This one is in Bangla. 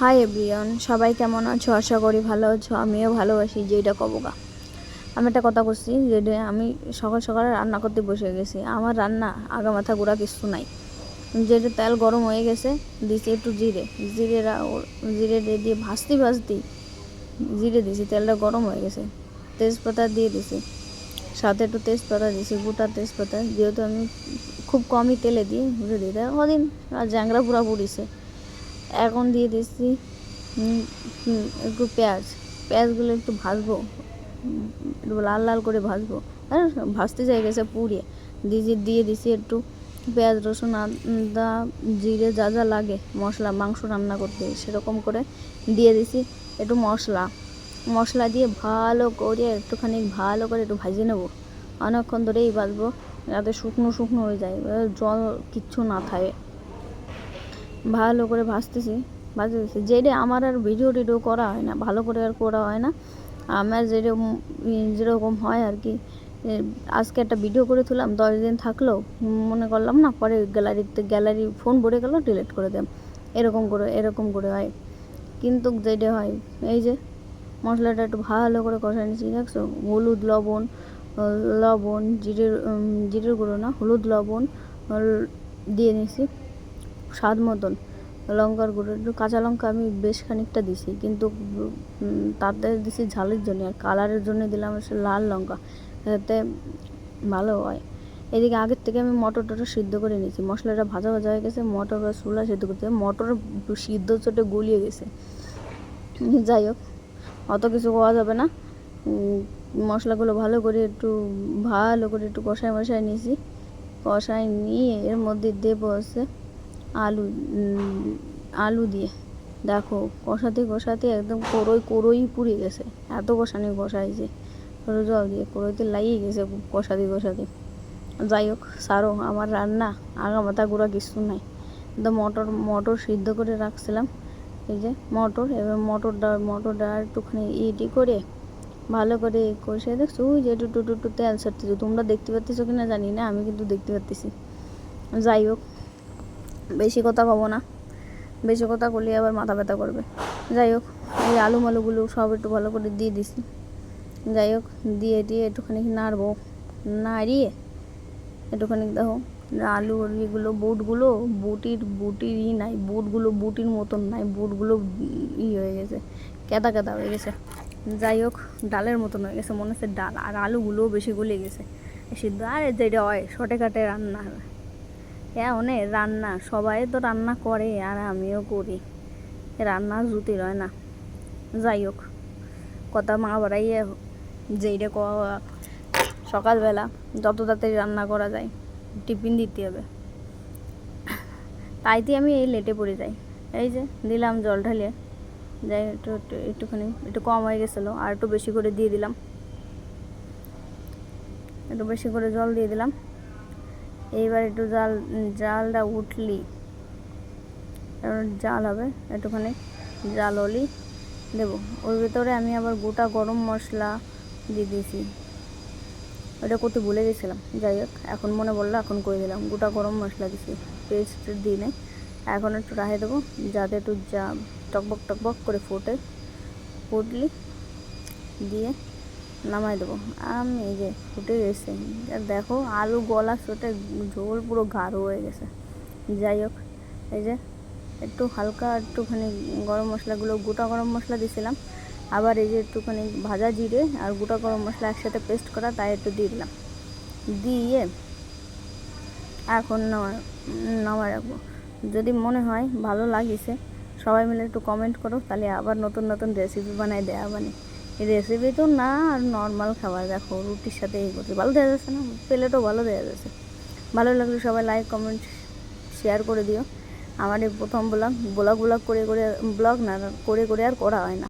হাই এভরিওয়ান সবাই কেমন আছো? আশা করি ভালো আছো। আমিও ভালো আছি যেটা কবগা আমি একটা কথা করছি যেটা আমি সকাল সকালে রান্না করতে বসে গেছি। আমার রান্না আগা মাথা গোড়া কিছু নাই। যেটা তেল গরম হয়ে গেছে, দিছি একটু জিরে। জিরে জিরে দিয়ে- ভাজতে ভাজতে জিরে দিছি, তেলটা গরম হয়ে গেছে। তেজপাতা দিয়ে দিছি। সাথে একটু তেজপাতা দিছি, গোটা তেজপাতা। যেহেতু আমি খুব কমই তেলে দিই বুঝে দিই আর জ্যাংরা পুরা পুড়িছে। এখন দিয়ে দিচ্ছি একটু পেঁয়াজ। পেঁয়াজগুলো একটু ভাজবো, একটু লাল লাল করে ভাজবো। আর ভাজতে চাই গেছে পুড়িয়ে দিয়ে দিয়ে দিছি একটু পেঁয়াজ, রসুন, আদা, জিরে, যা যা লাগে, মশলা, মাংস রান্না করতে, সেরকম করে দিয়ে দিছি একটু মশলা। মশলা দিয়ে ভালো করে একটুখানি, ভালো করে একটু ভাজিয়ে নেব। অনেকক্ষণ ধরেই ভাজবো, যাতে শুকনো শুকনো হয়ে যায় জল কিচ্ছু না থাকে। ভালো করে ভাজতেছি ভাজতেছি যেটা আমার আর ভিডিও টিডিও করা হয় না, ভালো করে আর করা হয় না। আমার যেরকম যেরকম হয় আর কি। আজকে একটা ভিডিও করে তুললাম দশ দিন থাকল, মনে করলাম না, পরে গ্যালারিতে গ্যালারি ফোন ভরে গেল ডিলিট করে দিলাম এরকম করে এরকম করে হয়। কিন্তু যেটা হয়, এই যে, মশলাটা একটু ভালো করে কষাই নিচ্ছি দেখছ? হলুদ, লবণ লবণ, জিরের জিরের গুঁড়ো না, হলুদ, লবণ দিয়ে নিছি স্বাদ মতন লঙ্কার গুঁড়ো, একটু কাঁচা লঙ্কা আমি বেশ খানিকটা দিছি, কিন্তু তাতে দিছি ঝালের জন্য, আর কালারের জন্য দিলাম হচ্ছে লাল লঙ্কা। যাতে ভালো হয়। এদিকে আগের থেকে আমি মটর টটর সিদ্ধ করে নিয়েছি। মশলাটা ভাজা ভাজা হয়ে গেছে, মটর বা ছোলা সিদ্ধ করতে। মটর সিদ্ধ চোটে গলিয়ে গেছে। যাই হোক, অত কিছু করা যাবে না। মশলাগুলো ভালো করে একটু, ভালো করে একটু কষায় মশায় নিয়েছি। কষায় নিয়ে এর মধ্যে দেবো হচ্ছে আলু আলু দিয়ে। দেখো, কষাতে কষাতে একদম কোরোই কোরোই পুড়ে গেছে। এত কষানি কষাইছে সরু জল দিয়ে কোরোইতে লাগিয়ে গেছে কষাতে কষাতে। যাই হোক, সারো, আমার রান্না আগা মাথা গুঁড়া কিছু নাই। তো মটর মটর সিদ্ধ করে রাখছিলাম। এই যে মটর, এবার মটরটা মটরটা একটুখানি ইটি করে ভালো করে কষে দেখছ? ওই যে একটু একটু তেল ছাড়তেছো। তোমরা দেখতে পাচ্তেছো কিনা জানি না, আমি কিন্তু দেখতে পাচ্তেছি যাই হোক বেশি কথা কব না। বেশি কথা করলে আবার মাথা ব্যথা করবে। যাই হোক, এই আলু মালুগুলো সব একটু ভালো করে দিয়ে দিছি। যাই হোক, দিয়ে দিয়ে একটুখানি নাড়বো। নাড়িয়ে একটুখানি দেখো, আলু এগুলো বুটগুলো বুটির বুটির ই নাই, বুটগুলো বুটির মতন নাই, বুটগুলো ই হয়ে গেছে, কেদা কেদা হয়ে গেছে। যাই হোক, ডালের মতন হয়ে গেছে, মনে হচ্ছে ডাল, আর আলুগুলোও বেশি গলে গেছে। সিদ্ধ, আর যেটা হয় শর্টে কাটে রান্না অনেক রান্না। সবাই তো রান্না করে আর আমিও করি। রান্না জুতি হয় না। যাই হোক, কথা মা বাড়াইয়ে যেইটা কওয়া সকালবেলা, যত তাড়াতাড়ি রান্না করা যায়, টিফিন দিতে হবে। তাইতে আমি এই লেটে পড়ে যাই। এই যে, দিলাম জল ঢালিয়ে যাই একটু একটু, একটুখানি, একটু কম হয়ে গেছিল, আর একটু বেশি করে দিয়ে দিলাম। একটু বেশি করে জল দিয়ে দিলাম। এইবার একটু জাল, জালটা উঠলি। জাল হবে, একটুখানি জাল হলি। দেবো, ওর ভিতরে আমি আবার গোটা গরম মশলা দিয়ে দিয়েছি। ওটা করতে ভুলে গেছিলাম, যাই হোক, এখন মনে পড়ল, এখন করে দিলাম। গোটা গরম মশলা দিছি পেস্ট দিয়ে নেই এখন একটু রাহে দেবো, যাতে একটু যা টকবক টকবক করে ফোটে। ফুটলি, দিয়ে নামাই দেবো। আমি এই যে ফুটে গেছে। আর দেখো, আলু গলা সোটে ঝোল পুরো গাঢ় হয়ে গেছে। যাই হোক, এই যে একটু হালকা একটুখানি গরম মশলাগুলো, গোটা গরম মশলা দিয়েছিলাম আবার এই যে একটুখানি ভাজা জিরে আর গোটা গরম মশলা একসাথে পেস্ট করা, তাই একটু দিয়ে দিলাম। দিয়ে এখন নামা- নামায় রাখব। যদি মনে হয় ভালো লাগিছে, সবাই মিলে একটু কমেন্ট করো, তাহলে আবার নতুন নতুন রেসিপি বানাই দেয়া বানি। রেসিপি তো না, আর নর্মাল খাবার, দেখো, রুটির সাথে এই করছে। ভালো দেওয়া যাচ্ছে না, প্লেটও ভালো দেওয়া যাচ্ছে। ভালো লাগলে সবাই লাইক কমেন্ট শেয়ার করে দিও। আমার এই প্রথম ব্লগ ব্লগ ব্লগ করে করে ব্লগ না, করে করে আর করা হয় না।